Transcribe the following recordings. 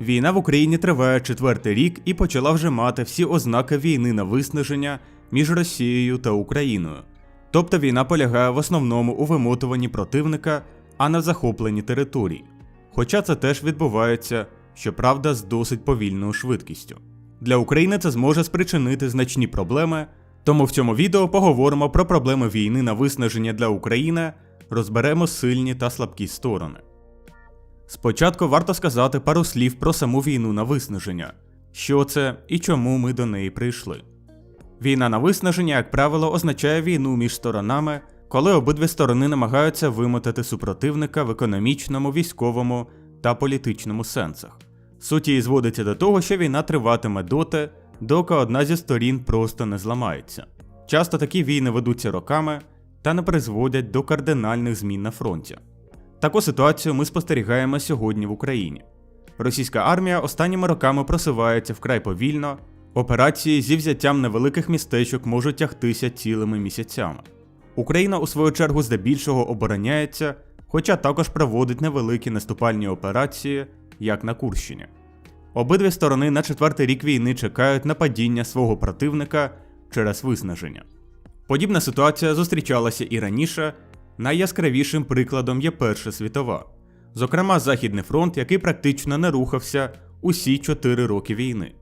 Війна в Україні триває четвертий рік і почала вже мати всі ознаки війни на виснаження між Росією та Україною. Тобто війна полягає в основному у вимотуванні противника, а не в захопленні територій. Хоча це теж відбувається, щоправда, з досить повільною швидкістю. Для України це зможе спричинити значні проблеми, тому в цьому відео поговоримо про проблеми війни на виснаження для України, розберемо сильні та слабкі сторони. Спочатку варто сказати пару слів про саму війну на виснаження, що це і чому ми до неї прийшли. Війна на виснаження, як правило, означає війну між сторонами, коли обидві сторони намагаються вимотати супротивника в економічному, військовому та політичному сенсах. Суть її зводиться до того, що війна триватиме доти, доки одна зі сторін просто не зламається. Часто такі війни ведуться роками та не призводять до кардинальних змін на фронті. Таку ситуацію ми спостерігаємо сьогодні в Україні. Російська армія останніми роками просувається вкрай повільно, операції зі взяттям невеликих містечок можуть тягтися цілими місяцями. Україна, у свою чергу, здебільшого обороняється, хоча також проводить невеликі наступальні операції, як на Курщині. Обидві сторони на четвертий рік війни чекають на падіння свого противника через виснаження. Подібна ситуація зустрічалася і раніше. Найяскравішим прикладом є Перша світова, зокрема Західний фронт, який практично не рухався усі 4 роки війни.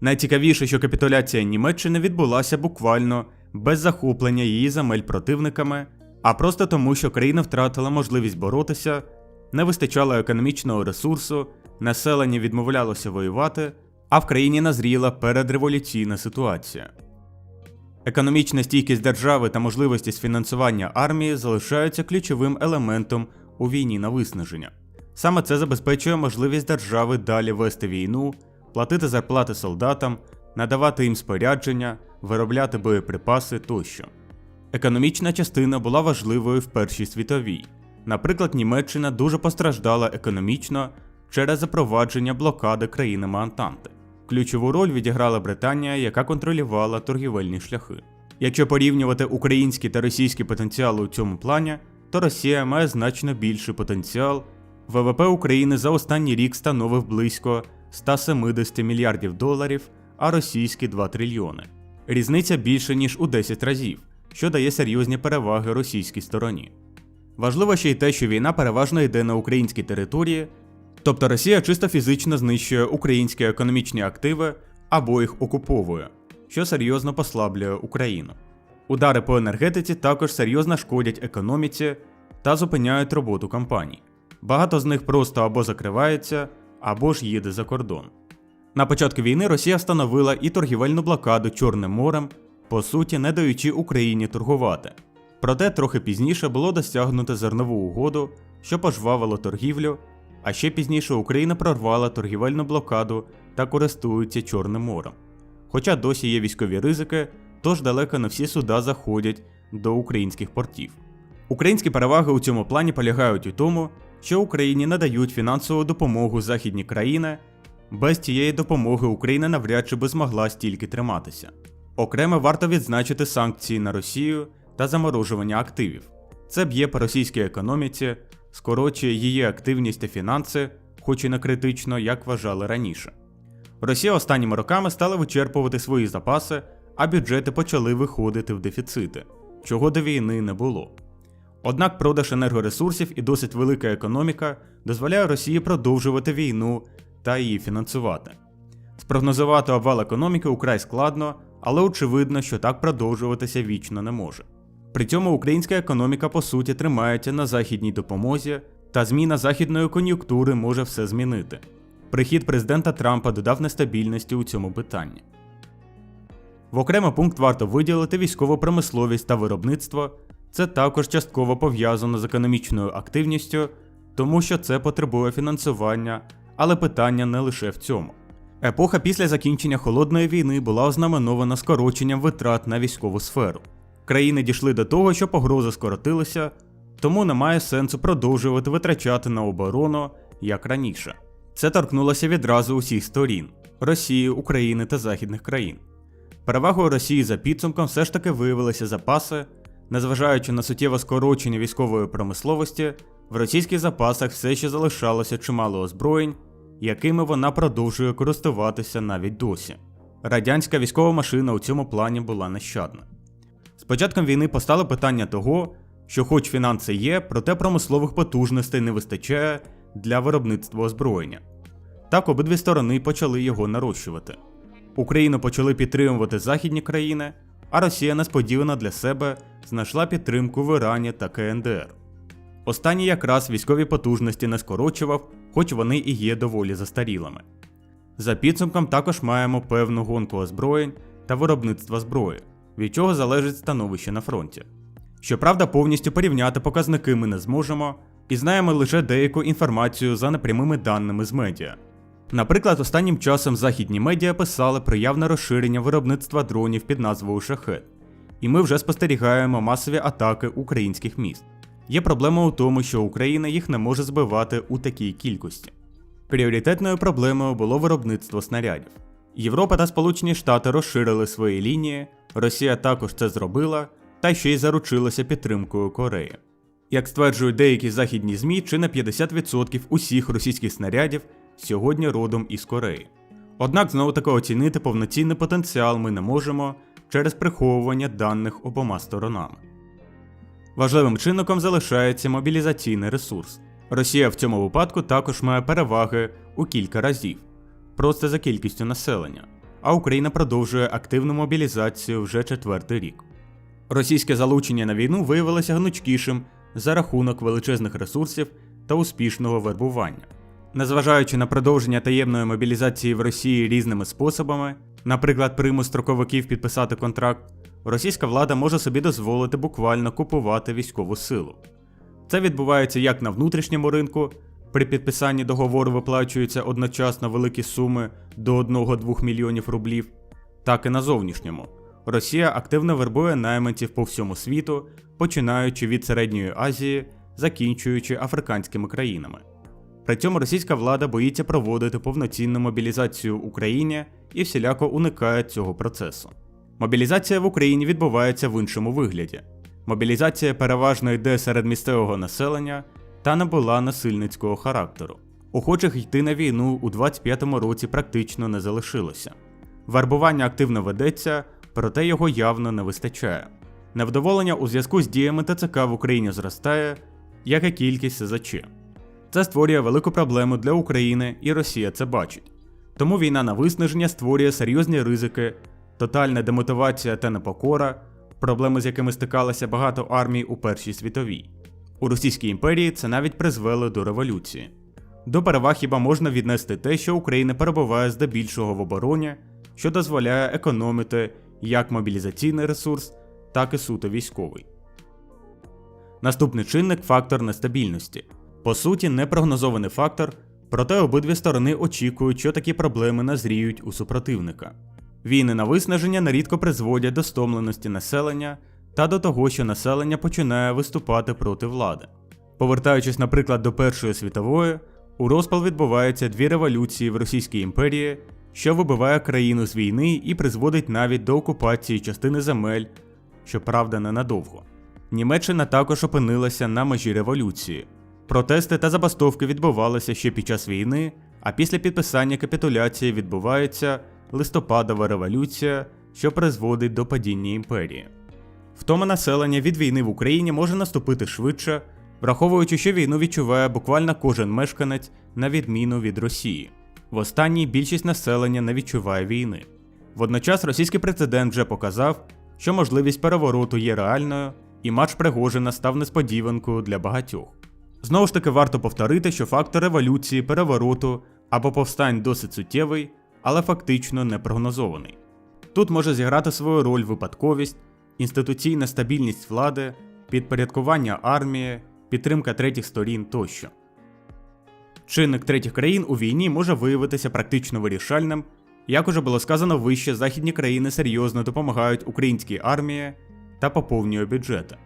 Найцікавіше, що капітуляція Німеччини відбулася буквально без захоплення її земель противниками, а просто тому, що країна втратила можливість боротися, не вистачало економічного ресурсу, населення відмовлялося воювати, а в країні назріла передреволюційна ситуація. Економічна стійкість держави та можливості фінансування армії залишаються ключовим елементом у війні на виснаження. Саме це забезпечує можливість держави далі вести війну, платити зарплати солдатам, надавати їм спорядження, виробляти боєприпаси тощо. Економічна частина була важливою в Першій світовій. Наприклад, Німеччина дуже постраждала економічно через запровадження блокади країнами Антанти. Ключову роль відіграла Британія, яка контролювала торгівельні шляхи. Якщо порівнювати український та російський потенціал у цьому плані, то Росія має значно більший потенціал. ВВП України за останній рік становив близько 170 мільярдів доларів, а російський 2 трильйони. Різниця більше ніж у 10 разів, що дає серйозні переваги російській стороні. Важливо ще й те, що війна переважно йде на українській території, Тобто Росія чисто фізично знищує українські економічні активи або їх окуповує, що серйозно послаблює Україну. Удари по енергетиці також серйозно шкодять економіці та зупиняють роботу компаній. Багато з них просто або закривається, або ж їде за кордон. На початку війни Росія встановила і торгівельну блокаду Чорним морем, по суті, не даючи Україні торгувати. Проте трохи пізніше було досягнуто зернову угоду, що пожвавило торгівлю а ще пізніше Україна прорвала торгівельну блокаду та користується Чорним морем. Хоча досі є військові ризики, тож далеко не всі суда заходять до українських портів. Українські переваги у цьому плані полягають у тому, що Україні надають фінансову допомогу західні країни. Без цієї допомоги Україна навряд чи би змогла стільки триматися. Окремо варто відзначити санкції на Росію та заморожування активів. Це б'є по російській економіці, скорочує її активність та фінанси, хоч і не критично, як вважали раніше. Росія останніми роками стала вичерпувати свої запаси, а бюджети почали виходити в дефіцити, чого до війни не було. Однак продаж енергоресурсів і досить велика економіка дозволяє Росії продовжувати війну та її фінансувати. Спрогнозувати обвал економіки украй складно, але очевидно, що так продовжуватися вічно не може. При цьому українська економіка по суті тримається на західній допомозі, та зміна західної кон'юнктури може все змінити. Прихід президента Трампа додав нестабільності у цьому питанні. В окремий пункт варто виділити військову промисловість та виробництво. Це також частково пов'язано з економічною активністю, тому що це потребує фінансування, але питання не лише в цьому. Епоха після закінчення холодної війни була ознаменована скороченням витрат на військову сферу. Країни дійшли до того, що погрози скоротилися, тому немає сенсу продовжувати витрачати на оборону як раніше. Це торкнулося відразу усіх сторін Росії, України та західних країн. Перевагою Росії за підсумком все ж таки виявилися запаси, незважаючи на суттєве скорочення військової промисловості, в російських запасах все ще залишалося чимало озброєнь, якими вона продовжує користуватися навіть досі. Радянська військова машина у цьому плані була нещадна. Початком війни постало питання того, що, хоч фінанси є, проте промислових потужностей не вистачає для виробництва озброєння. Так обидві сторони почали його нарощувати. Україну почали підтримувати західні країни, а Росія несподівано для себе знайшла підтримку в Ірані та КНДР. Останній якраз військові потужності не скорочував, хоч вони і є доволі застарілими. За підсумком також маємо певну гонку озброєнь та виробництва зброї, від чого залежить становище на фронті. Щоправда, повністю порівняти показники ми не зможемо і знаємо лише деяку інформацію за непрямими даними з медіа. Наприклад, останнім часом західні медіа писали про явне розширення виробництва дронів під назвою Шахет, і ми вже спостерігаємо масові атаки українських міст. Є проблема у тому, що Україна їх не може збивати у такій кількості. Пріоритетною проблемою було виробництво снарядів. Європа та Сполучені Штати розширили свої лінії, Росія також це зробила, та ще й заручилася підтримкою Кореї. Як стверджують деякі західні ЗМІ, чи на 50% усіх російських снарядів сьогодні родом із Кореї. Однак знову таки оцінити повноцінний потенціал ми не можемо через приховування даних обома сторонами. Важливим чинником залишається мобілізаційний ресурс. Росія в цьому випадку також має переваги у кілька разів, просто за кількістю населення, а Україна продовжує активну мобілізацію вже четвертий рік. Російське залучення на війну виявилося гнучкішим за рахунок величезних ресурсів та успішного вербування. Незважаючи на продовження таємної мобілізації в Росії різними способами, наприклад, примус строковиків підписати контракт, російська влада може собі дозволити буквально купувати військову силу. Це відбувається як на внутрішньому ринку, при підписанні договору виплачуються одночасно великі суми до 1-2 мільйонів рублів, так і на зовнішньому. Росія активно вербує найманців по всьому світу, починаючи від Середньої Азії, закінчуючи африканськими країнами. При цьому російська влада боїться проводити повноцінну мобілізацію в Україні і всіляко уникає цього процесу. Мобілізація в Україні відбувається в іншому вигляді. Мобілізація переважно йде серед місцевого населення та не була насильницького характеру. Охочих йти на війну у 25-му році практично не залишилося. Вербування активно ведеться, проте його явно не вистачає. Невдоволення у зв'язку з діями ТЦК в Україні зростає, як і кількість СЗЧ. Це створює велику проблему для України, і Росія це бачить. Тому війна на виснаження створює серйозні ризики, тотальна демотивація та непокора, проблеми з якими стикалося багато армій у Першій світовій. У Російській імперії це навіть призвело до революції. До переваг хіба можна віднести те, що Україна перебуває здебільшого в обороні, що дозволяє економити як мобілізаційний ресурс, так і суто військовий. Наступний чинник фактор нестабільності. По суті, непрогнозований фактор, проте обидві сторони очікують, що такі проблеми назріють у супротивника. Війни на виснаження нерідко призводять до стомленості населення та до того, що населення починає виступати проти влади. Повертаючись, наприклад, до Першої світової, у розпал відбуваються дві революції в Російській імперії, що вибиває країну з війни і призводить навіть до окупації частини земель, щоправда, ненадовго. Німеччина також опинилася на межі революції. Протести та забастовки відбувалися ще під час війни, а після підписання капітуляції відбувається листопадова революція, що призводить до падіння імперії. Втома населення від війни в Україні може наступити швидше, враховуючи, що війну відчуває буквально кожен мешканець на відміну від Росії. В останній більшість населення не відчуває війни. Водночас російський прецедент вже показав, що можливість перевороту є реальною, і матч Пригожина став несподіванкою для багатьох. Знову ж таки, варто повторити, що фактор революції, перевороту або повстань досить суттєвий, але фактично не прогнозований. Тут може зіграти свою роль випадковість, інституційна стабільність влади, підпорядкування армії, підтримка третіх сторін тощо. Чинник третіх країн у війні може виявитися практично вирішальним. Як уже було сказано вище, західні країни серйозно допомагають українській армії та поповнюють бюджети.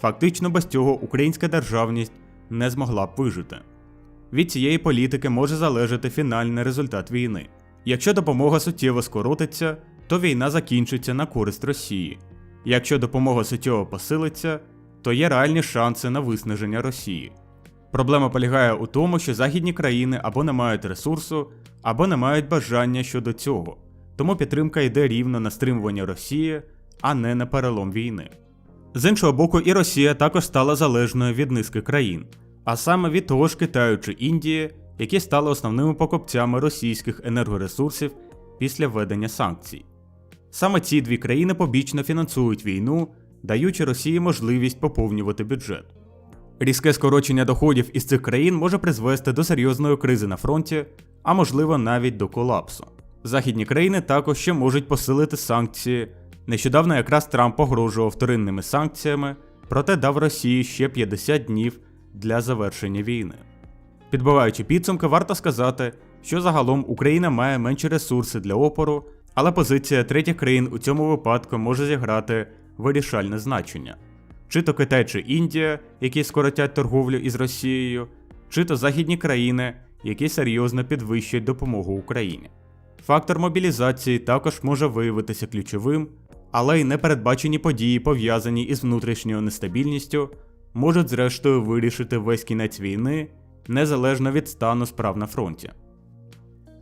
Фактично без цього українська державність не змогла б вижити. Від цієї політики може залежати фінальний результат війни. Якщо допомога суттєво скоротиться, то війна закінчиться на користь Росії. Якщо допомога суттєво посилиться, то є реальні шанси на виснаження Росії. Проблема полягає у тому, що західні країни або не мають ресурсу, або не мають бажання щодо цього. Тому підтримка йде рівно на стримування Росії, а не на перелом війни. З іншого боку, і Росія також стала залежною від низки країн, а саме від того ж Китаю чи Індії, які стали основними покупцями російських енергоресурсів після введення санкцій. Саме ці дві країни побічно фінансують війну, даючи Росії можливість поповнювати бюджет. Різке скорочення доходів із цих країн може призвести до серйозної кризи на фронті, а можливо навіть до колапсу. Західні країни також ще можуть посилити санкції. Нещодавно якраз Трамп погрожував вторинними санкціями, проте дав Росії ще 50 днів для завершення війни. Підбиваючи підсумки, варто сказати, що загалом Україна має менші ресурси для опору, але позиція третіх країн у цьому випадку може зіграти вирішальне значення. Чи то Китай чи Індія, які скоротять торговлю із Росією, чи то західні країни, які серйозно підвищать допомогу Україні. Фактор мобілізації також може виявитися ключовим, але й непередбачені події, пов'язані із внутрішньою нестабільністю, можуть зрештою вирішити весь кінець війни незалежно від стану справ на фронті.